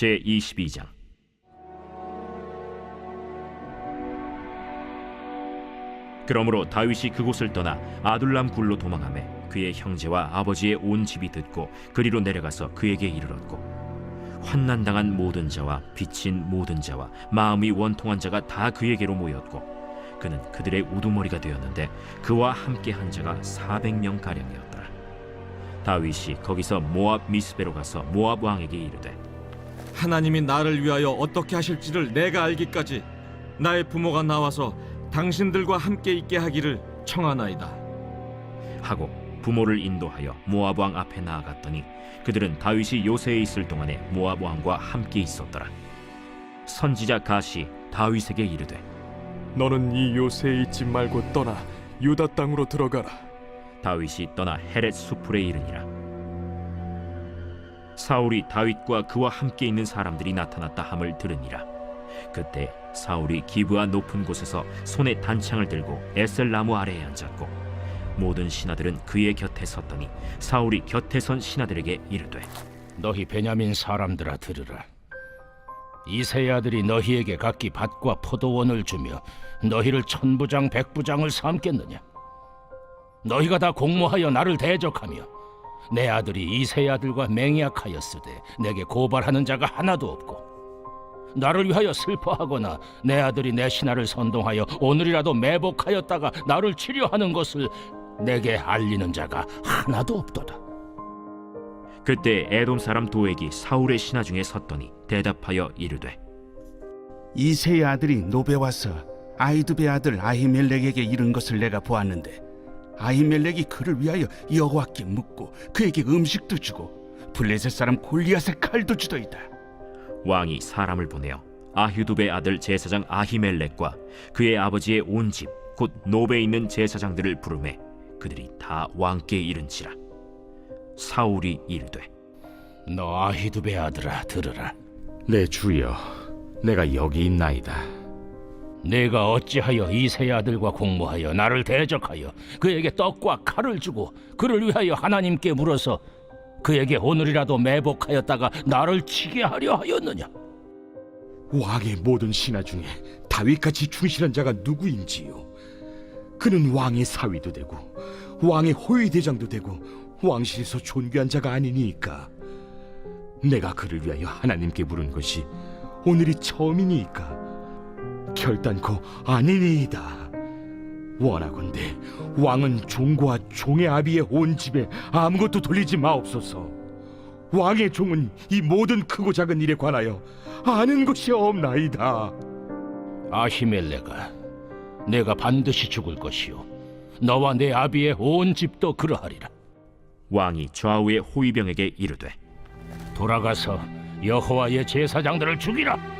제 22장. 그러므로 다윗이 그곳을 떠나 아둘람 굴로 도망하매 그의 형제와 아버지의 온 집이 듣고 그리로 내려가서 그에게 이르렀고 환난당한 모든 자와 빚진 모든 자와 마음이 원통한 자가 다 그에게로 모였고 그는 그들의 우두머리가 되었는데 그와 함께 한 자가 400명 가량이었더라. 다윗이 거기서 모압 미스베로 가서 모압 왕에게 이르되 하나님이 나를 위하여 어떻게 하실지를 내가 알기까지 나의 부모가 나와서 당신들과 함께 있게 하기를 청하나이다. 하고 부모를 인도하여 모압 왕 앞에 나아갔더니 그들은 다윗이 요새에 있을 동안에 모압 왕과 함께 있었더라. 선지자 가시 다윗에게 이르되 너는 이 요새에 있지 말고 떠나 유다 땅으로 들어가라. 다윗이 떠나 헤렛 수풀에 이르니라. 사울이 다윗과 그와 함께 있는 사람들이 나타났다 함을 들으니라. 그때 사울이 기브아 높은 곳에서 손에 단창을 들고 에셀 나무 아래에 앉았고 모든 신하들은 그의 곁에 섰더니 사울이 곁에 선 신하들에게 이르되 너희 베냐민 사람들아 들으라. 이세 아들이 너희에게 각기 밭과 포도원을 주며 너희를 천부장 백부장을 삼겠느냐? 너희가 다 공모하여 나를 대적하며 내 아들이 이세 아들과 맹약하였으되 내게 고발하는 자가 하나도 없고 나를 위하여 슬퍼하거나 내 아들이 내 신하를 선동하여 오늘이라도 매복하였다가 나를 치료하는 것을 내게 알리는 자가 하나도 없도다. 그때 에돔 사람 도액이 사울의 신하 중에 섰더니 대답하여 이르되 이세의 아들이 노베 와서 아이두베 아들 아히멜렉에게 이른 것을 내가 보았는데 아히멜렉이 그를 위하여 여호와께 묻고 그에게 음식도 주고 블레셋 사람 골리앗의 칼도 주더이다. 왕이 사람을 보내어 아휴두베 아들 제사장 아히멜렉과 그의 아버지의 온 집 곧 노베에 있는 제사장들을 부르매 그들이 다 왕께 이른지라 사울이 이르되 너 아히두베 아들아 들으라. 내 주여, 내가 여기 있나이다. 내가 어찌하여 이세 아들과 공모하여 나를 대적하여 그에게 떡과 칼을 주고 그를 위하여 하나님께 물어서 그에게 오늘이라도 매복하였다가 나를 치게 하려 하였느냐? 왕의 모든 신하 중에 다윗같이 충실한 자가 누구인지요? 그는 왕의 사위도 되고 왕의 호위 대장도 되고 왕실에서 존귀한 자가 아니니까. 내가 그를 위하여 하나님께 물은 것이 오늘이 처음이니까 결단코 아니니이다. 원하건대 왕은 종과 종의 아비의 온 집에 아무것도 돌리지 마옵소서. 왕의 종은 이 모든 크고 작은 일에 관하여 아는 것이 없나이다. 아히멜레가 내가 반드시 죽을 것이요 너와 내 아비의 온 집도 그러하리라. 왕이 좌우의 호위병에게 이르되 돌아가서 여호와의 제사장들을 죽이라.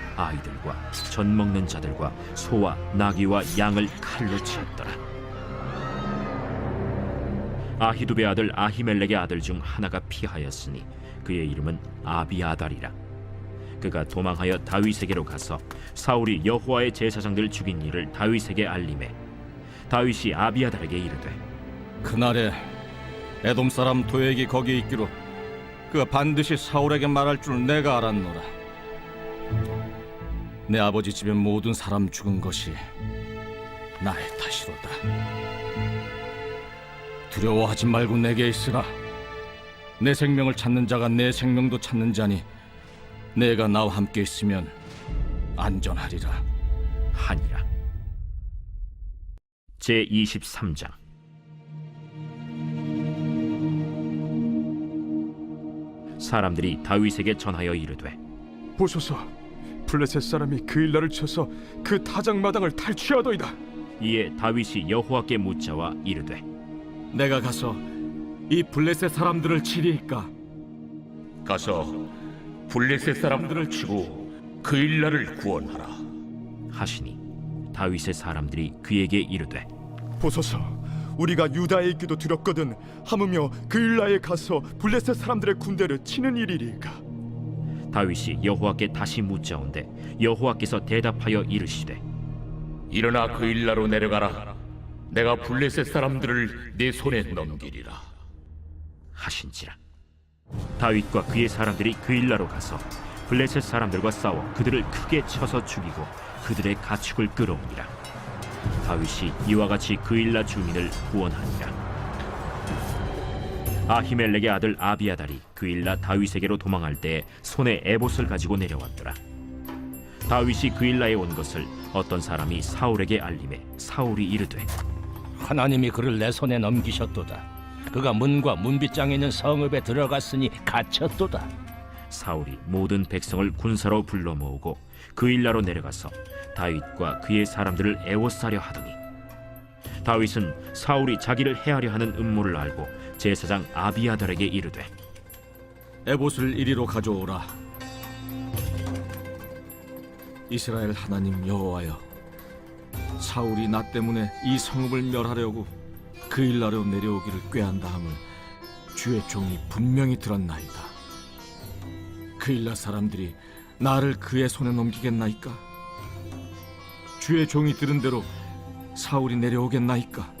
아이들과 젖 먹는 자들과 소와 나귀와 양을 칼로 치었더라 아히두베 아들 아히멜렉의 아들 중 하나가 피하였으니 그의 이름은 아비아달이라 그가 도망하여 다윗에게로 가서 사울이 여호와의 제사장들 죽인 일을 다윗에게 알림해 다윗이 아비아달에게 이르되 그날에 에돔 사람 도액이 거기 있기로 그가 반드시 사울에게 말할 줄 내가 알았노라. 내 아버지 집의 모든 사람 죽은 것이 나의 탓이로다. 두려워하지 말고 내게 있으라. 내 생명을 찾는 자가 내 생명도 찾는 자니 내가 나와 함께 있으면 안전하리라. 하니라 제 23장 사람들이 다윗에게 전하여 이르되 보소서, 블레셋 사람이 그 일날을 쳐서 그 타작마당을 탈취하더이다. 이에 다윗이 여호와께 묻자와 이르되 내가 가서 이 블레셋 사람들을 치리이까 가서 블레셋 사람들을 치고 그 일날을 구원하라. 하시니 다윗의 사람들이 그에게 이르되 보소서 우리가 유다에 있기도 두렵거든 하무며 그일라에 가서 블레셋 사람들의 군대를 치는 일이리까 다윗이 여호와께 다시 묻자온데 여호와께서 대답하여 이르시되 일어나 그 일나로 내려가라. 내가 블레셋 사람들을 내 손에 넘기리라. 하신지라 다윗과 그의 사람들이 그 일라로 가서 블레셋 사람들과 싸워 그들을 크게 쳐서 죽이고 그들의 가축을 끌어오니라 다윗이 이와 같이 그 일라 주민을 구원하니라 아히멜렉의 아들 아비아달이 그 일라 다윗에게로 도망할 때 손에 에봇을 가지고 내려왔더라 다윗이 그 일라에 온 것을 어떤 사람이 사울에게 알림해 사울이 이르되 하나님이 그를 내 손에 넘기셨도다. 그가 문과 문빗장에 있는 성읍에 들어갔으니 갇혔도다. 사울이 모든 백성을 군사로 불러 모으고 그 일나로 내려가서 다윗과 그의 사람들을 애워싸려 하더니 다윗은 사울이 자기를 해하려 하는 음모를 알고 제사장 아비아달에게 이르되 에봇을 이리로 가져오라. 이스라엘 하나님 여호와여, 사울이 나 때문에 이 성읍을 멸하려고 그 일나로 내려오기를 꾀한다 함을 주의 종이 분명히 들었나이다. 그 일나 사람들이 나를 그의 손에 넘기겠나이까? 주의 종이 들은 대로 사울이 내려오겠나이까?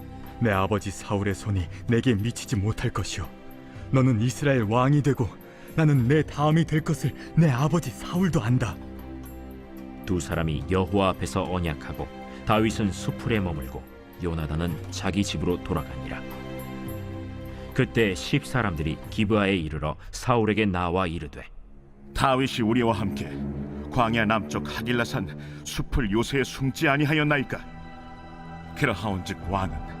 내 아버지 사울의 손이 내게 미치지 못할 것이요 너는 이스라엘 왕이 되고 나는 내 다음이 될 것을 내 아버지 사울도 안다. 두 사람이 여호와 앞에서 언약하고 다윗은 수풀에 머물고 요나단은 자기 집으로 돌아가니라. 그때 십 사람들이 기브아에 이르러 사울에게 나와 이르되 다윗이 우리와 함께 광야 남쪽 하길라산 숲을 요새에 숨지 아니하였나이까? 그러하온즉 왕은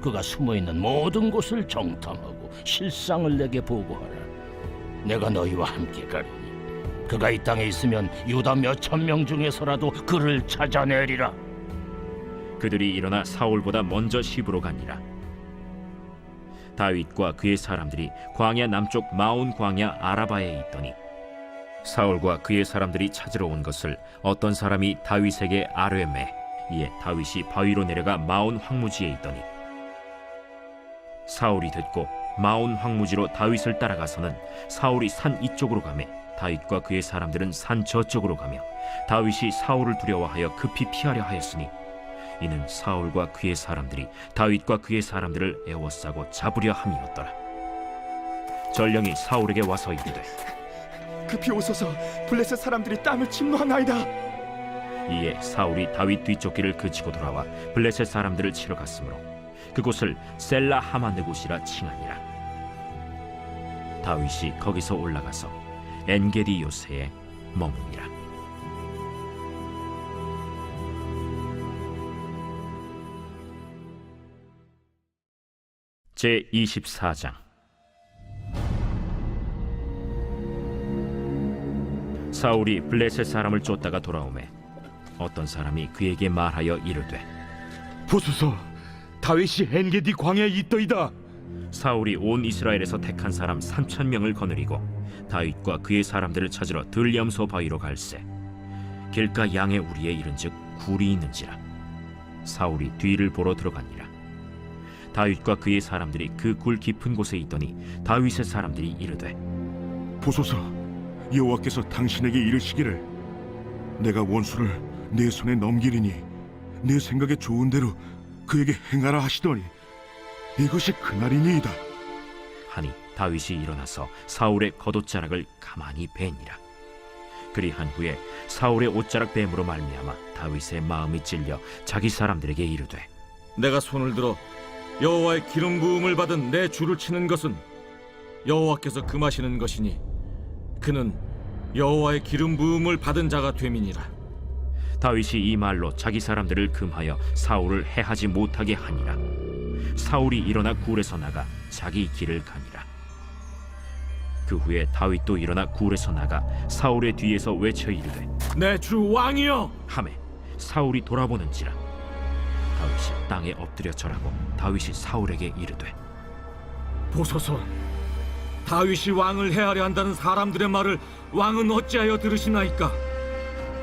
그가 숨어 있는 모든 곳을 정탐하고 실상을 내게 보고하라. 내가 너희와 함께 가리니 그가 이 땅에 있으면 유다 몇 천 명 중에서라도 그를 찾아내리라. 그들이 일어나 사울보다 먼저 시부로 가니라. 다윗과 그의 사람들이 광야 남쪽 마온 광야 아라바에 있더니 사울과 그의 사람들이 찾으러 온 것을 어떤 사람이 다윗에게 아뢰매 이에 다윗이 바위로 내려가 마온 황무지에 있더니 사울이 듣고 마온 황무지로 다윗을 따라가서는 사울이 산 이쪽으로 가매 다윗과 그의 사람들은 산 저쪽으로 가며 다윗이 사울을 두려워하여 급히 피하려 하였으니 이는 사울과 그의 사람들이 다윗과 그의 사람들을 애워싸고 잡으려 함이었더라. 전령이 사울에게 와서 이르되 급히 오소서 블레셋 사람들이 땅을 침노하나이다 이에 사울이 다윗 뒤쫓기를 그치고 돌아와 블레셋 사람들을 치러 갔으므로 그곳을 셀라 하마느곳이라 칭하니라. 다윗이 거기서 올라가서 엔게디 요새에 머무니라. 제 24장 사울이 블레셋 사람을 쫓다가 돌아오매 어떤 사람이 그에게 말하여 이르되 보소서 다윗이 엔게디 광야에 있더이다. 사울이 온 이스라엘에서 택한 사람 3천 명을 거느리고 다윗과 그의 사람들을 찾으러 들염소 바위로 갈새 길가 양의 우리에 이른즉 굴이 있는지라. 사울이 뒤를 보러 들어가니라. 다윗과 그의 사람들이 그 굴 깊은 곳에 있더니 다윗의 사람들이 이르되 보소서 여호와께서 당신에게 이르시기를. 내가 원수를 내 손에 넘기리니 내 생각에 좋은 대로 그에게 행하라 하시더니 이것이 그날이니이다. 하니 다윗이 일어나서 사울의 겉옷자락을 가만히 베니라. 그리한 후에 사울의 옷자락 뱀으로 말미암아 다윗의 마음이 찔려 자기 사람들에게 이르되 내가 손을 들어 여호와의 기름 부음을 받은 내 줄을 치는 것은 여호와께서 금하시는 것이니 그는 여호와의 기름 부음을 받은 자가 됨이니라 다윗이 이 말로 자기 사람들을 금하여 사울을 해하지 못하게 하니라. 사울이 일어나 굴에서 나가 자기 길을 가니라. 그 후에 다윗도 일어나 굴에서 나가 사울의 뒤에서 외쳐 이르되 내 주 왕이여! 함에 사울이 돌아보는지라. 다윗이 땅에 엎드려 절하고 다윗이 사울에게 이르되 보소서. 다윗이 왕을 해하려 한다는 사람들의 말을 왕은 어찌하여 들으시나이까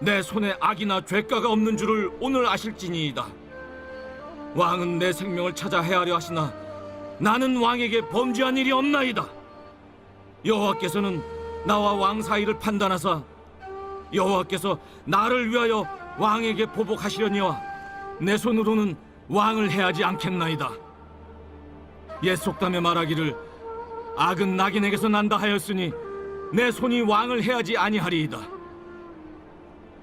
내 손에 악이나 죄가가 없는 줄을 오늘 아실지니이다. 왕은 내 생명을 찾아 헤아려 하시나 나는 왕에게 범죄한 일이 없나이다. 여호와께서는 나와 왕 사이를 판단하사 여호와께서 나를 위하여 왕에게 보복하시려니와 내 손으로는 왕을 해하지 않겠나이다. 옛 속담에 말하기를 악은 낙인에게서 난다 하였으니 내 손이 왕을 해하지 아니하리이다.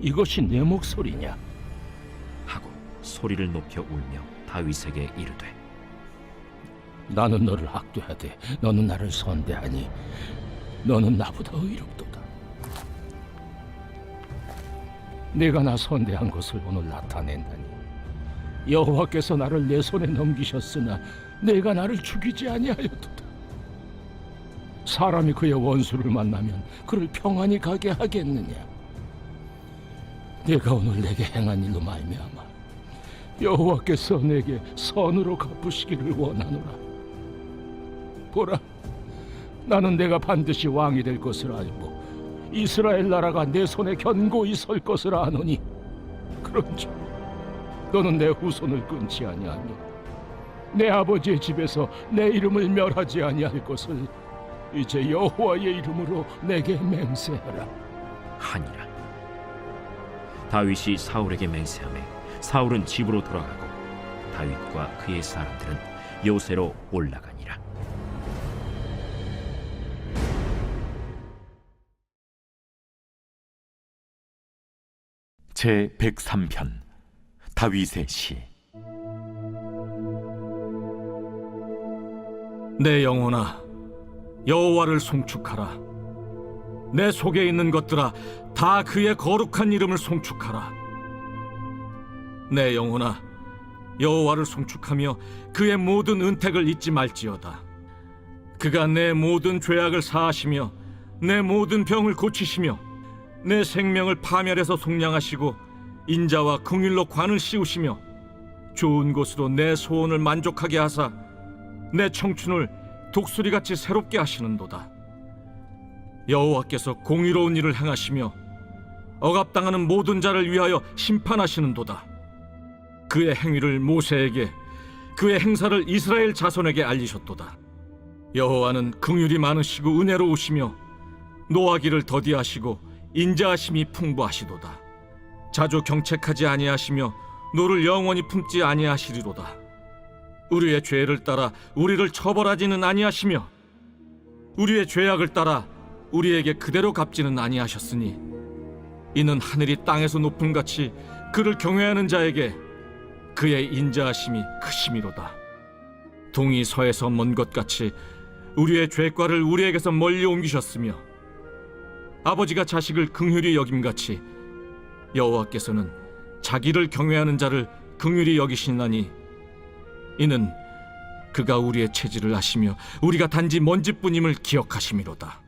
이것이 내 목소리냐? 하고 소리를 높여 울며 다윗에게 이르되 나는 너를 학대하되 너는 나를 선대하니 너는 나보다 의롭도다. 내가 나 선대한 것을 오늘 나타낸다니. 여호와께서 나를 내 손에 넘기셨으나 내가 나를 죽이지 아니하였도다. 사람이 그의 원수를 만나면 그를 평안히 가게 하겠느냐 내가 오늘 내게 행한 일로 말미암아 여호와께서 내게 선으로 갚으시기를 원하노라. 보라 나는 내가 반드시 왕이 될 것을 알고 이스라엘 나라가 내 손에 견고히 설 것을 아노니 그런즉 너는 내 후손을 끊지 아니하며 내 아버지의 집에서 내 이름을 멸하지 아니할 것을 이제 여호와의 이름으로 내게 맹세하라. 하니라 다윗이 사울에게 맹세하매 사울은 집으로 돌아가고 다윗과 그의 사람들은 요새로 올라가니라. 제 103편 다윗의 시. 내 영혼아 여호와를 송축하라 내 속에 있는 것들아 다 그의 거룩한 이름을 송축하라 내 영혼아 여호와를 송축하며 그의 모든 은택을 잊지 말지어다 그가 내 모든 죄악을 사하시며 내 모든 병을 고치시며 내 생명을 파멸해서 속량하시고 인자와 궁일로 관을 씌우시며 좋은 곳으로 내 소원을 만족하게 하사 내 청춘을 독수리같이 새롭게 하시는도다. 여호와께서 공의로운 일을 행하시며 억압당하는 모든 자를 위하여 심판하시는도다. 그의 행위를 모세에게 그의 행사를 이스라엘 자손에게 알리셨도다. 여호와는 긍휼이 많으시고 은혜로우시며 노하기를 더디하시고 인자하심이 풍부하시도다. 자주 경책하지 아니하시며 노를 영원히 품지 아니하시리로다. 우리의 죄를 따라 우리를 처벌하지는 아니하시며 우리의 죄악을 따라 우리에게 그대로 갚지는 아니하셨으니 이는 하늘이 땅에서 높음 같이 그를 경외하는 자에게 그의 인자하심이 크심이로다. 동이 서에서 먼 것 같이 우리의 죄과를 우리에게서 멀리 옮기셨으며 아버지가 자식을 긍휼히 여김 같이 여호와께서는 자기를 경외하는 자를 긍휼히 여기시나니 이는 그가 우리의 체질을 아시며 우리가 단지 먼지뿐임을 기억하심이로다.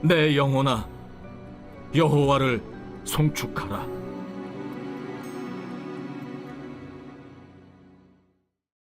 내 영혼아 여호와를 송축하라.